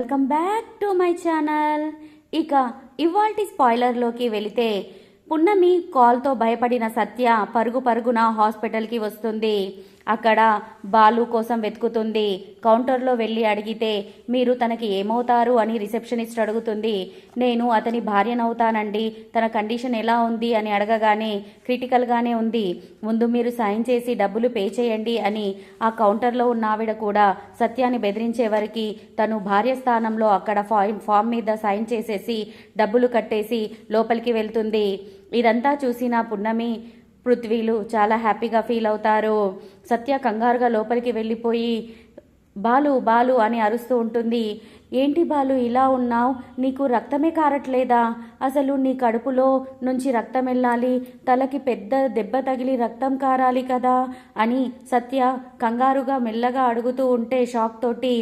Welcome back to my channel. ఇక ఇవాల్టి స్పాయిలర్లోకి వెళితే పున్నమి కాల్తో భయపడిన సత్య పరుగు పరుగున హాస్పిటల్కి వస్తుంది. అక్కడ బాలు కోసం వెతుకుతుంది. కౌంటర్లో వెళ్ళి అడిగితే మీరు తనకి ఏమవుతారు అని రిసెప్షనిస్ట్ అడుగుతుంది. నేను అతని భార్యనవుతానండి. తన కండిషన్ ఎలా ఉంది అని అడగగానే క్రిటికల్గానే ఉంది. ముందు మీరు సైన్ చేసి డబ్బులు పే చేయండి అని ఆ కౌంటర్లో ఉన్న ఆవిడ కూడా సత్యాన్ని బెదిరించే వరకు తను భార్య స్థానంలో అక్కడ ఫామ్ ఫామ్ మీద సైన్ చేసేసి డబ్బులు కట్టేసి లోపలికి వెళ్తుంది. ఇదంతా చూసిన పున్నమి పృథ్వీలు చాలా హ్యాపీగా ఫీల్ అవుతారు. సత్య కంగారుగా లోపలికి వెళ్ళిపోయి బాలు బాలు అని అరుస్తూ ఉంటుంది. ఏంటి బాలు ఇలా ఉన్నావు? నీకు రక్తమే కారట్లేదా? అసలు నీ కడుపులో నుంచి రక్తం వెళ్ళాలి. తలకి పెద్ద దెబ్బ తగిలి రక్తం కారాలి కదా అని సత్య కంగారుగా మెల్లగా అడుగుతూ ఉంటే షాక్ తోటి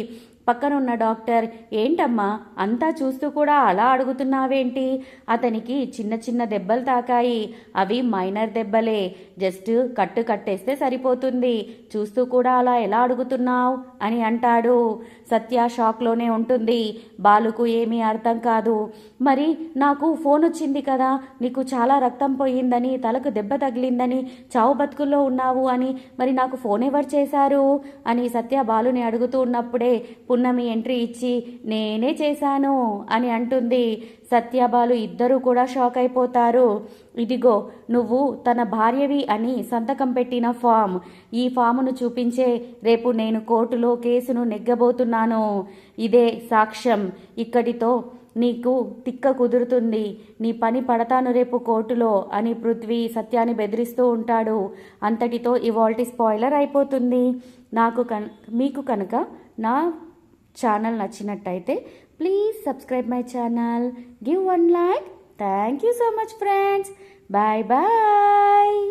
పక్కనున్న డాక్టర్ ఏంటమ్మా అంతా చూస్తూ కూడా అలా అడుగుతున్నావేంటి? అతనికి చిన్న చిన్న దెబ్బలు తాకాయి. అవి మైనర్ దెబ్బలే. జస్ట్ కట్టు కట్టేస్తే సరిపోతుంది. చూస్తూ కూడా అలా ఎలా అడుగుతున్నావు? అని అంటాడు. సత్య షాక్లోనే ఉంటుంది. బాలుకు ఏమీ అర్థం కాదు. మరి నాకు ఫోన్ వచ్చింది కదా. నీకు చాలా రక్తం పోయిందని తలకు దెబ్బ తగిలిందని చావు బతుకుల్లో ఉన్నావు అని. మరి నాకు ఫోన్ ఎవరు చేశారు? అని సత్య బాలుని అడుగుతూ ఉన్నప్పుడే పున్నమి ఎంట్రీ ఇచ్చి నేనే చేశాను అని అంటుంది. సత్యాబాలు ఇద్దరూ కూడా షాక్ అయిపోతారు. ఇదిగో నువ్వు తన భార్యవి అని సంతకం పెట్టిన ఫామ్. ఈ ఫామును చూపించే రేపు నేను కోర్టులో కేసును నెగ్గబోతున్నాను. ఇదే సాక్ష్యం. ఇక్కడితో నీకు తిక్క కుదురుతుంది. నీ పని పడతాను రేపు కోర్టులో అని పృథ్వీ సత్యాన్ని బెదిరిస్తూ ఉంటాడు. అంతటితో ఇవాల్టి స్పాయిలర్ అయిపోతుంది. నాకు కన్ మీకు కనుక నా ఛానల్ నచ్చినట్టయితే please subscribe my channel. Give one like. Thank you so much friends. Bye bye.